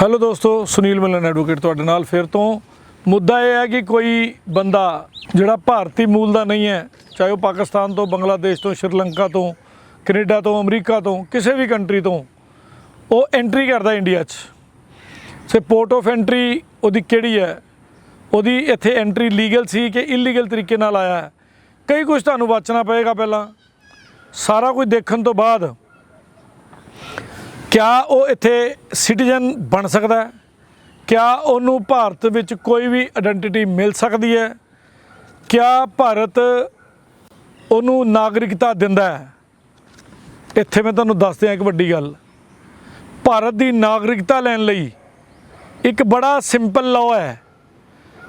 Hello ਦੋਸਤੋ, Sunil ਮਲਨ advocate ਤੁਹਾਡੇ ਨਾਲ। ਫਿਰ ਤੋਂ ਮੁੱਦਾ ਇਹ ਹੈ ਕਿ ਕੋਈ ਬੰਦਾ ਜਿਹੜਾ ਭਾਰਤੀ ਮੂਲ ਦਾ ਨਹੀਂ ਹੈ, ਚਾਹੇ ਉਹ ਪਾਕਿਸਤਾਨ ਤੋਂ, ਬੰਗਲਾਦੇਸ਼ ਤੋਂ, ਸ਼੍ਰੀਲੰਕਾ ਤੋਂ, ਕੈਨੇਡਾ ਤੋਂ, ਅਮਰੀਕਾ ਤੋਂ, ਕਿਸੇ ਵੀ ਕੰਟਰੀ ਤੋਂ, ਉਹ ਐਂਟਰੀ ਕਰਦਾ ਇੰਡੀਆ 'ਚ। ਸੇ ਪੋਰਟ ਆਫ ਐਂਟਰੀ ਉਹਦੀ ਕਿਹੜੀ ਹੈ? ਉਹਦੀ ਇੱਥੇ ਐਂਟਰੀ ਲੀਗਲ ਸੀ ਕਿ ਇਲੀਗਲ ਤਰੀਕੇ ਨਾਲ ਆਇਆ ਕਈ ਕੁਝ ਤੁਹਾਨੂੰ ਬਚਣਾ ਪਏਗਾ ਪਹਿਲਾਂ। ਸਾਰਾ ਕੁਝ ਦੇਖਣ ਤੋਂ ਬਾਅਦ ਕਿਆ ਉਹ ਇੱਥੇ ਸਿਟੀਜ਼ਨ ਬਣ ਸਕਦਾ ਹੈ? ਕਿਆ ਉਹਨੂੰ ਭਾਰਤ ਵਿੱਚ ਕੋਈ ਵੀ ਆਇਡੈਂਟੀਟੀ ਮਿਲ ਸਕਦੀ ਹੈ? ਕਿਆ ਭਾਰਤ ਉਹਨੂੰ ਨਾਗਰਿਕਤਾ ਦਿੰਦਾ ਹੈ? ਇੱਥੇ ਮੈਂ ਤੁਹਾਨੂੰ ਦੱਸ ਦਿਆਂ ਇੱਕ ਵੱਡੀ ਗੱਲ। ਭਾਰਤ ਦੀ ਨਾਗਰਿਕਤਾ ਲੈਣ ਲਈ ਇੱਕ ਬੜਾ ਸਿੰਪਲ ਲਾਅ ਹੈ।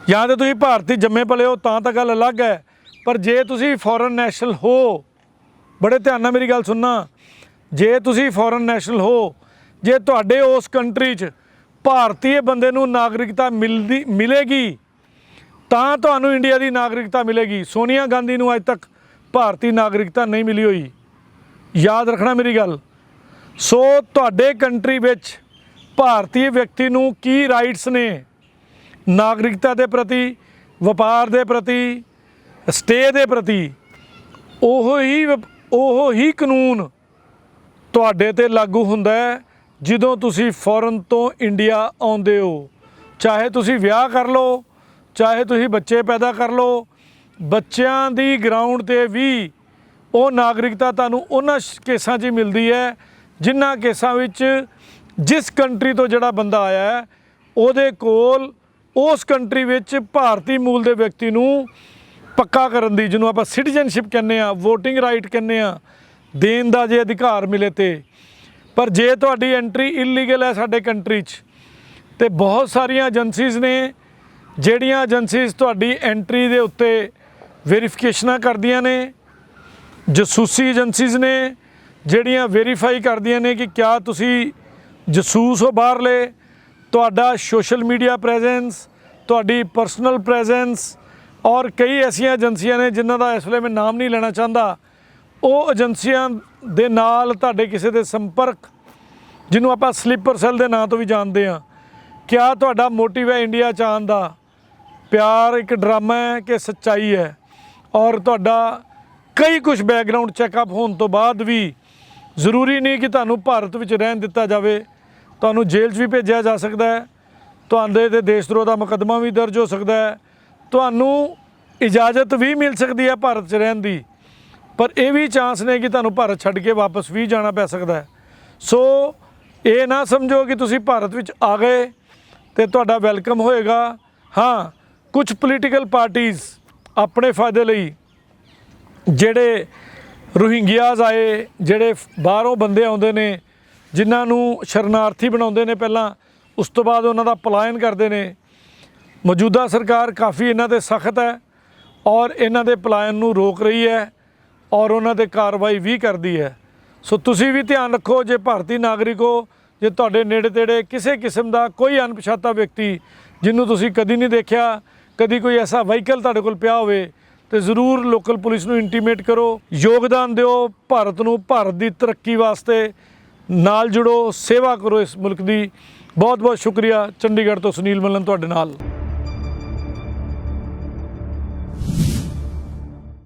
ਜਾਂ ਤੇ ਤੁਸੀਂ ਭਾਰਤੀ ਜੰਮੇ ਪਲੇ ਹੋ, ਤਾਂ ਤਾਂ ਗੱਲ ਅਲੱਗ ਹੈ। ਪਰ ਜੇ ਤੁਸੀਂ ਫੋਰਨ ਨੈਸ਼ਨਲ ਹੋ, ਬੜੇ ਧਿਆਨ ਨਾਲ ਮੇਰੀ ਗੱਲ ਸੁਣਨਾ। ਜੇ ਤੁਸੀਂ ਫੋਰਨ ਨੈਸ਼ਨਲ ਹੋ, ਜੇ ਤੁਹਾਡੇ ਉਸ ਕੰਟਰੀ 'ਚ ਭਾਰਤੀ ਬੰਦੇ ਨੂੰ ਨਾਗਰਿਕਤਾ ਮਿਲਦੀ, ਮਿਲੇਗੀ, ਤਾਂ ਤੁਹਾਨੂੰ ਇੰਡੀਆ ਦੀ ਨਾਗਰਿਕਤਾ ਮਿਲੇਗੀ। ਸੋਨੀਆ ਗਾਂਧੀ ਨੂੰ ਅੱਜ ਤੱਕ ਭਾਰਤੀ ਨਾਗਰਿਕਤਾ ਨਹੀਂ ਮਿਲੀ ਹੋਈ। ਯਾਦ ਰੱਖਣਾ ਮੇਰੀ ਗੱਲ। ਸੋ ਤੁਹਾਡੇ ਕੰਟਰੀ ਵਿੱਚ ਭਾਰਤੀ ਵਿਅਕਤੀ ਨੂੰ ਕੀ ਰਾਈਟਸ ਨੇ? ਨਾਗਰਿਕਤਾ ਦੇ ਪ੍ਰਤੀ, ਵਪਾਰ ਦੇ ਪ੍ਰਤੀ ਸਟੇ ਦੇ ਪ੍ਰਤੀ। ਉਹ ਹੀ ਵਪ- ਉਹ ਹੀ ਕਾਨੂੰਨ ਤੁਹਾਡੇ ਤੇ ਲਾਗੂ ਹੁੰਦਾ ਹੈ ਜਦੋਂ ਤੁਸੀਂ ਫੋਰਨ ਤੋਂ ਇੰਡੀਆ ਆਉਂਦੇ ਹੋ। ਚਾਹੇ ਤੁਸੀਂ ਵਿਆਹ ਕਰ ਲਓ, ਚਾਹੇ ਤੁਸੀਂ ਬੱਚੇ ਪੈਦਾ ਕਰ ਲਓ, ਬੱਚਿਆਂ ਦੀ ਗਰਾਊਂਡ ਤੇ ਵੀ ਉਹ ਨਾਗਰਿਕਤਾ ਤੁਹਾਨੂੰ ਉਹਨਾਂ ਸ਼- ਕੇਸਾਂ 'ਚ ਹੀ ਮਿਲਦੀ ਹੈ, ਜਿਨ੍ਹਾਂ ਕੇਸਾਂ ਵਿੱਚ ਜਿਸ ਕੰਟਰੀ ਤੋਂ ਜਿਹੜਾ ਬੰਦਾ ਆਇਆ ਹੈ, ਉਹਦੇ ਕੋਲ ਉਸ ਕੰਟਰੀ ਵਿੱਚ ਭਾਰਤੀ ਮੂਲ ਦੇ ਵਿਅਕਤੀ ਨੂੰ ਪੱਕਾ ਕਰਨ ਦੀ, ਜਿਹਨੂੰ ਆਪਾਂ ਸਿਟੀਜ਼ਨਸ਼ਿਪ ਕਹਿੰਦੇ ਆ VOTING ਰਾਈਟ ਕਹਿੰਦੇ ਆ ਦੇਣ ਦਾ ਜੇ ਅਧਿਕਾਰ ਮਿਲੇ ਤੇ। ਪਰ ਜੇ ਤੁਹਾਡੀ ਐਂਟਰੀ ਇਲੀਗਲ ਹੈ ਸਾਡੇ ਕੰਟਰੀ 'ਚ, ਤੇ ਬਹੁਤ ਸਾਰੀਆਂ ਏਜੰਸੀਜ਼ ਨੇ ਜਿਹੜੀਆਂ ਏਜੰਸੀਜ਼ ਤੁਹਾਡੀ ਐਂਟਰੀ ਦੇ ਉੱਤੇ ਵੈਰੀਫਿਕੇਸ਼ਨਾਂ ਕਰਦੀਆਂ ਨੇ। ਜਸੂਸੀ ਏਜੰਸੀਜ਼ ਨੇ ਜਿਹੜੀਆਂ ਵੈਰੀਫਾਈ ਕਰਦੀਆਂ ਨੇ ਕਿ ਕਿਆ ਤੁਸੀਂ ਜਸੂਸ ਹੋ ਬਾਹਰਲੇ। ਤੁਹਾਡਾ ਸੋਸ਼ਲ ਮੀਡੀਆ ਪ੍ਰੈਜ਼ੈਂਸ ਤੁਹਾਡੀ ਪਰਸਨਲ ਪ੍ਰੈਜ਼ੈਂਸ ਔਰ ਕਈ ਐਸੀਆਂ ਏਜੰਸੀਆਂ ਨੇ ਜਿਨ੍ਹਾਂ ਦਾ ਇਸ ਵੇਲੇ ਮੈਂ ਨਾਮ ਨਹੀਂ ਲੈਣਾ ਚਾਹੁੰਦਾ। ਉਹ ਏਜੰਸੀਆਂ ਦੇ ਨਾਲ ਤੁਹਾਡੇ ਕਿਸੇ ਦੇ ਸੰਪਰਕ, ਜਿਹਨੂੰ ਆਪਾਂ ਸਲੀਪਰ ਸੈੱਲ ਦੇ ਨਾਂ ਤੋਂ ਵੀ ਜਾਣਦੇ ਹਾਂ, ਕਿਆ ਤੁਹਾਡਾ ਮੋਟਿਵ ਹੈ ਇੰਡੀਆ ਚ ਆਉਣ ਦਾ? ਪਿਆਰ ਇੱਕ ਡਰਾਮਾ ਹੈ ਕਿ ਸੱਚਾਈ ਹੈ? ਔਰ ਤੁਹਾਡਾ ਕਈ ਕੁਝ ਬੈਕਗ੍ਰਾਉਂਡ ਚੈੱਕਅਪ ਹੋਣ ਤੋਂ ਬਾਅਦ ਵੀ ਜ਼ਰੂਰੀ ਨਹੀਂ ਕਿ ਤੁਹਾਨੂੰ ਭਾਰਤ ਵਿੱਚ ਰਹਿਣ ਦਿੱਤਾ ਜਾਵੇ। ਤੁਹਾਨੂੰ ਜੇਲ੍ਹ 'ਚ ਵੀ ਭੇਜਿਆ ਜਾ ਸਕਦਾ ਹੈ। ਤੁਹਾਡੇ ਤੇ ਦੇਸ਼ ਦਰੋਹ ਦਾ ਮੁਕੱਦਮਾ ਵੀ ਦਰਜ ਹੋ ਸਕਦਾ ਹੈ। ਤੁਹਾਨੂੰ ਇਜਾਜ਼ਤ ਵੀ ਮਿਲ ਸਕਦੀ ਹੈ ਭਾਰਤ 'ਚ ਰਹਿਣ ਦੀ। ਪਰ ਇਹ ਵੀ ਚਾਂਸ ਨੇ ਕਿ ਤੁਹਾਨੂੰ ਭਾਰਤ ਛੱਡ ਕੇ ਵਾਪਸ ਵੀ ਜਾਣਾ ਪੈ ਸਕਦਾ ਹੈ। ਸੋ ਇਹ ਨਾ ਸਮਝੋ ਕਿ ਤੁਸੀਂ ਭਾਰਤ ਵਿੱਚ ਆ ਗਏ ਤੇ ਤੁਹਾਡਾ ਵੈਲਕਮ ਹੋਏਗਾ। ਹਾਂ, ਕੁਝ ਪੋਲੀਟੀਕਲ ਪਾਰਟੀਆਂ ਆਪਣੇ ਫਾਇਦੇ ਲਈ ਜਿਹੜੇ ਰੋਹਿੰਗਿਆਜ਼ ਆਏ, ਜਿਹੜੇ ਬਾਹਰੋਂ ਬੰਦੇ ਆਉਂਦੇ ਨੇ, ਜਿਨ੍ਹਾਂ ਨੂੰ ਸ਼ਰਨਾਰਥੀ ਬਣਾਉਂਦੇ ਨੇ ਪਹਿਲਾਂ, ਉਸ ਤੋਂ ਬਾਅਦ ਉਹਨਾਂ ਦਾ ਪਲਾਇਨ ਕਰਦੇ ਨੇ। ਮੌਜੂਦਾ ਸਰਕਾਰ ਕਾਫੀ ਇਹਨਾਂ ਤੇ ਸਖਤ ਹੈ ਔਰ ਇਹਨਾਂ ਦੇ ਪਲਾਇਨ ਨੂੰ ਰੋਕ ਰਹੀ ਹੈ। ਔਰ ਉਹਨਾਂ ਤੇ ਕਾਰਵਾਈ ਵੀ ਕਰਦੀ ਹੈ। ਸੋ ਤੁਸੀਂ ਵੀ ਧਿਆਨ ਰੱਖੋ, ਜੇ ਭਾਰਤੀ ਨਾਗਰਿਕ ਹੋ, ਜੇ ਤੁਹਾਡੇ ਨੇੜੇ ਤੇੜੇ ਕਿਸੇ ਕਿਸਮ ਦਾ ਕੋਈ ਅਣਪਛਾਤਾ ਵਿਅਕਤੀ ਜਿਹਨੂੰ ਤੁਸੀਂ ਕਦੀ ਨਹੀਂ ਦੇਖਿਆ, ਕਦੀ ਕੋਈ ਐਸਾ ਵਹੀਕਲ ਤੁਹਾਡੇ ਕੋਲ ਪਿਆ ਹੋਵੇ, ਤੇ ਜ਼ਰੂਰ ਲੋਕਲ ਪੁਲਿਸ ਨੂੰ ਇੰਟੀਮੇਟ ਕਰੋ। ਯੋਗਦਾਨ ਦਿਓ ਭਾਰਤ ਨੂੰ, ਭਾਰਤ ਦੀ ਤਰੱਕੀ ਵਾਸਤੇ। ਨਾਲ ਜੁੜੋ, ਸੇਵਾ ਕਰੋ ਇਸ ਮੁਲਕ ਦੀ। ਬਹੁਤ ਬਹੁਤ ਸ਼ੁਕਰੀਆ। ਚੰਡੀਗੜ੍ਹ ਤੋਂ ਸੁਨੀਲ ਮੱਲਨ ਤੁਹਾਡੇ ਨਾਲ।